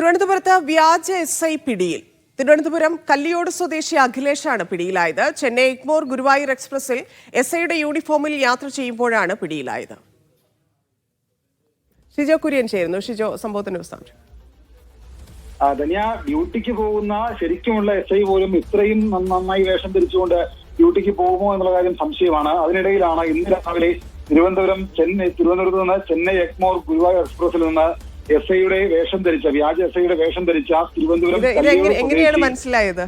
തിരുവനന്തപുരത്ത് വ്യാജ S I പിടിയിൽ തിരുവനന്തപുരം കല്ലിയോട് സ്വദേശി അഖിലേഷാണ് പിടിയിലായത്. ചെന്നൈ എഗ്മോർ ഗുരുവായൂർ എക്സ്പ്രസിൽ എസ് ഐയുടെ യൂണിഫോമിൽ യാത്ര ചെയ്യുമ്പോഴാണ് പിടിയിലായത്. ഷിജോ കുര്യൻ ചേരുന്നു. ഷിജോ സംഭവത്തിന്റെ വിശദാംശം ധന്യ ഡ്യൂട്ടിക്ക് പോകുന്ന ശരിക്കുമുള്ള എസ് ഐ പോലും ഇത്രയും നന്നായി വേഷം ധരിച്ചുകൊണ്ട് ഡ്യൂട്ടിക്ക് പോകുമോ എന്നുള്ള കാര്യം സംശയമാണ്. അതിനിടയിലാണ് ഇന്ന് രാവിലെ തിരുവനന്തപുരം ചെന്നൈ തിരുവനന്തപുരത്ത് നിന്ന് ചെന്നൈ എക്മോർ ഗുരുവായൂർ എക്സ്പ്രസിൽ നിന്ന് എസ് ഐയുടെ വേഷം ധരിച്ച വ്യാജ എസ് ഐയുടെ വേഷം ധരിച്ച തിരുവനന്തപുരം എങ്ങനെയാണ് മനസ്സിലായത്?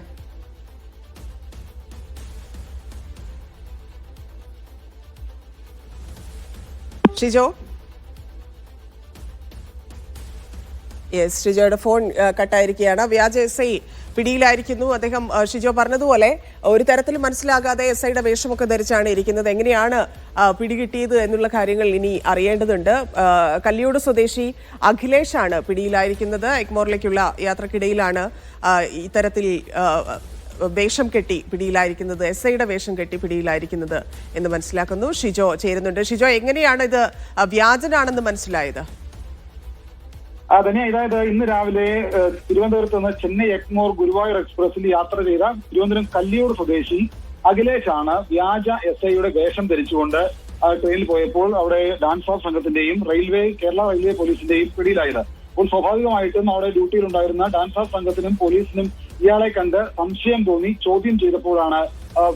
ഷിജോ? യെസ് ഷിജോയുടെ ഫോൺ കട്ടായിരിക്കുകയാണ്. വ്യാജ എസ് ഐ പിടിയിലായിരിക്കുന്നു. അദ്ദേഹം ഷിജോ പറഞ്ഞതുപോലെ ഒരു തരത്തിൽ മനസ്സിലാകാതെ എസ് ഐയുടെ വേഷമൊക്കെ ധരിച്ചാണ് ഇരിക്കുന്നത്. എങ്ങനെയാണ് പിടികിട്ടിയത് എന്നുള്ള കാര്യങ്ങൾ ഇനി അറിയേണ്ടതുണ്ട്. കല്ലിയോട് സ്വദേശി അഖിലേഷാണ് പിടിയിലായിരിക്കുന്നത്. എഗ്മോറിലേക്കുള്ള യാത്രക്കിടയിലാണ് ഇത്തരത്തിൽ വേഷം കെട്ടി പിടിയിലായിരിക്കുന്നത്. എസ് ഐയുടെ വേഷം കെട്ടി പിടിയിലായിരിക്കുന്നത് എന്ന് മനസ്സിലാക്കുന്നു. ഷിജോ ചേരുന്നുണ്ട്. ഷിജോ എങ്ങനെയാണ് ഇത് വ്യാജനാണെന്ന് മനസ്സിലായത്? ധന്യ ഇതായത് ഇന്ന് രാവിലെ തിരുവനന്തപുരത്ത് നിന്ന് ചെന്നൈ എക്മോർ ഗുരുവായൂർ എക്സ്പ്രസിൽ യാത്ര ചെയ്ത തിരുവനന്തപുരം കല്ലിയൂർ സ്വദേശി അഖിലേഷാണ് വ്യാജ എസ് ഐയുടെ വേഷം ധരിച്ചുകൊണ്ട് ട്രെയിനിൽ പോയപ്പോൾ അവിടെ ഡാൻസ് ഓഫ് സംഘത്തിന്റെയും റെയിൽവേ കേരള റെയിൽവേ പോലീസിന്റെയും പിടിയിലായത്. അപ്പോൾ സ്വാഭാവികമായിട്ടും അവിടെ ഡ്യൂട്ടിയിലുണ്ടായിരുന്ന ഡാൻസ് ഓഫ് സംഘത്തിനും പോലീസിനും ഇയാളെ കണ്ട് സംശയം തോന്നി ചോദ്യം ചെയ്തപ്പോഴാണ്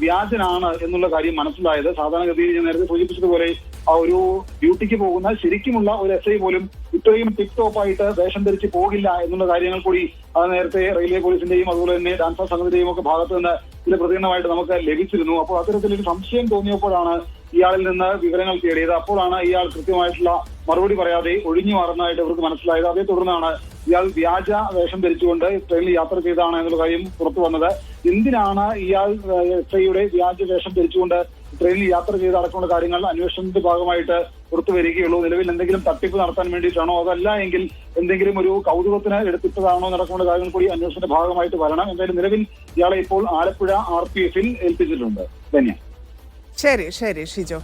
വ്യാജനാണ് എന്നുള്ള കാര്യം മനസ്സിലായത്. സാധാരണഗതിയിൽ ഞാൻ നേരത്തെ സൂചിപ്പിച്ചതുപോലെ ആ ഒരു ഡ്യൂട്ടിക്ക് പോകുന്ന ശരിക്കുമുള്ള ഒരു എസ് ഐ പോലും ഇത്രയും ടിപ് ടോപ്പ് ആയിട്ട് വേഷം ധരിച്ച് പോകില്ല എന്നുള്ള കാര്യങ്ങൾ കൂടി നേരത്തെ റെയിൽവേ പോലീസിന്റെയും അതുപോലെ തന്നെ ഡാൻസർ സംഘത്തിന്റെയും ഒക്കെ ഭാഗത്ത് നിന്ന് ഇതിന്റെ പ്രതികരണമായിട്ട് നമുക്ക് ലഭിച്ചിരുന്നു. അപ്പോൾ അത്തരത്തിലൊരു സംശയം തോന്നിയപ്പോഴാണ് ഇയാളിൽ നിന്ന് വിവരങ്ങൾ തേടിയത്. അപ്പോഴാണ് ഇയാൾ കൃത്യമായിട്ടുള്ള മറുപടി പറയാതെ ഒഴിഞ്ഞു മാറുന്നതായിട്ട് ഇവർക്ക് മനസ്സിലായത്. അതേ തുടർന്നാണ് ഇയാൾ വ്യാജ വേഷം ധരിച്ചുകൊണ്ട് ട്രെയിനിൽ യാത്ര ചെയ്താണ് എന്നുള്ള കാര്യം പുറത്തു വന്നത്. എന്തിനാണ് ഇയാൾ എസ് ഐയുടെ വ്യാജ വേഷം ധരിച്ചുകൊണ്ട് ട്രെയിനിൽ യാത്ര ചെയ്ത് അടക്കമുള്ള കാര്യങ്ങൾ അന്വേഷണത്തിന്റെ ഭാഗമായിട്ട് പുറത്തു വരികയുള്ളൂ. നിലവിൽ എന്തെങ്കിലും തട്ടിപ്പ് നടത്താൻ വേണ്ടിയിട്ടാണോ അതല്ല എങ്കിൽ എന്തെങ്കിലും ഒരു കൗതുകത്തിന് എടുത്തിട്ടതാണോ നടക്കുന്ന കാര്യങ്ങൾ കൂടി അന്വേഷണത്തിന്റെ ഭാഗമായിട്ട് വരണം. എന്തായാലും നിലവിൽ ഇയാളെ ഇപ്പോൾ ആലപ്പുഴ ആർ പി എഫിൽ ഏൽപ്പിച്ചിട്ടുണ്ട്. ധന്യ. ശരി ശരി ഷിജോ.